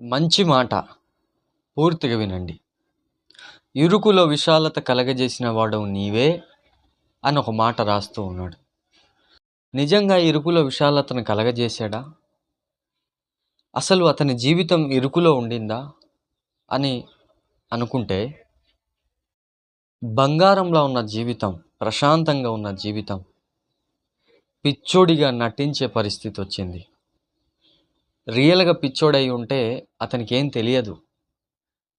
మంచి మాట. పూర్తిగా వినండి. ఇరుకులో విశాలత కలగజేసిన వాడు నీవే అని ఒక మాట రాస్తూ ఉన్నాడు. నిజంగా ఇరుకులో విశాలతను కలగజేశాడా? అసలు అతని జీవితం ఇరుకులో ఉండిందా అని అనుకుంటే బంగారంలో ఉన్న జీవితం ప్రశాంతంగా ఉన్న జీవితం పిచ్చోడిగా నటించే పరిస్థితి వచ్చింది. రియల్గా పిచ్చోడై ఉంటే అతనికి ఏం తెలియదు.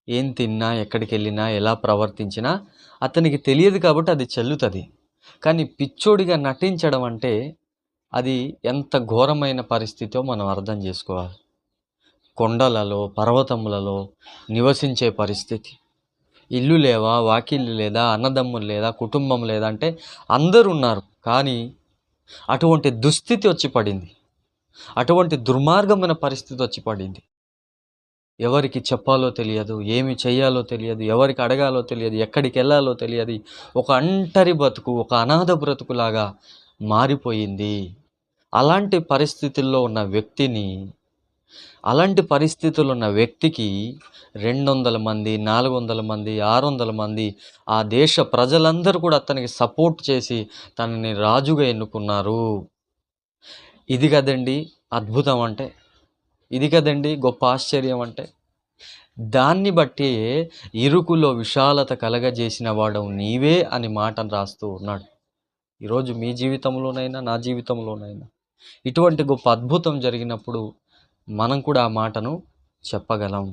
ఏం తిన్నా ఎక్కడికి వెళ్ళినా ఎలా ప్రవర్తించినా అతనికి తెలియదు కాబట్టి అది చెల్లుతుంది. కానీ పిచ్చోడిగా నటించడం అంటే అది ఎంత ఘోరమైన పరిస్థితో మనం అర్థం చేసుకోవాలి. కొండలలో పర్వతములలో నివసించే పరిస్థితి. ఇల్లు లేవా వాకిళ్ళు లేదా అన్నదమ్ములు లేదా కుటుంబం లేదా అంటే అందరు ఉన్నారు. కానీ అటువంటి దుస్థితి వచ్చి పడింది. అటువంటి దుర్మార్గమైన పరిస్థితి వచ్చి పడింది. ఎవరికి చెప్పాలో తెలియదు ఏమి చేయాలో తెలియదు ఎవరికి అడగాలో తెలియదు ఎక్కడికి వెళ్ళాలో తెలియదు. ఒక అంటరి బ్రతుకు ఒక అనాథ బ్రతుకులాగా మారిపోయింది. అలాంటి పరిస్థితుల్లో ఉన్న వ్యక్తిని అలాంటి పరిస్థితులు ఉన్న వ్యక్తికి రెండు వందల మంది నాలుగు వందల మంది ఆరు వందల మంది ఆ దేశ ప్రజలందరూ కూడా అతనికి సపోర్ట్ చేసి తనని రాజుగా ఎన్నుకున్నారు. ఇది కదండి అద్భుతం అంటే. ఇది కదండి గొప్ప ఆశ్చర్యం అంటే. దాన్ని బట్టి ఇరుకులో విశాలత కలగజేసిన వాడు నీవే అని మాటను రాస్తూ ఉన్నాడు. ఈరోజు మీ జీవితంలోనైనా నా జీవితంలోనైనా ఇటువంటి గొప్ప అద్భుతం జరిగినప్పుడు మనం కూడా ఆ మాటను చెప్పగలం.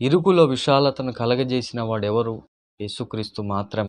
ఇరుకులో విశాలతను కలగజేసిన వాడు ఎవరు యేసుక్రీస్తు మాత్రమే.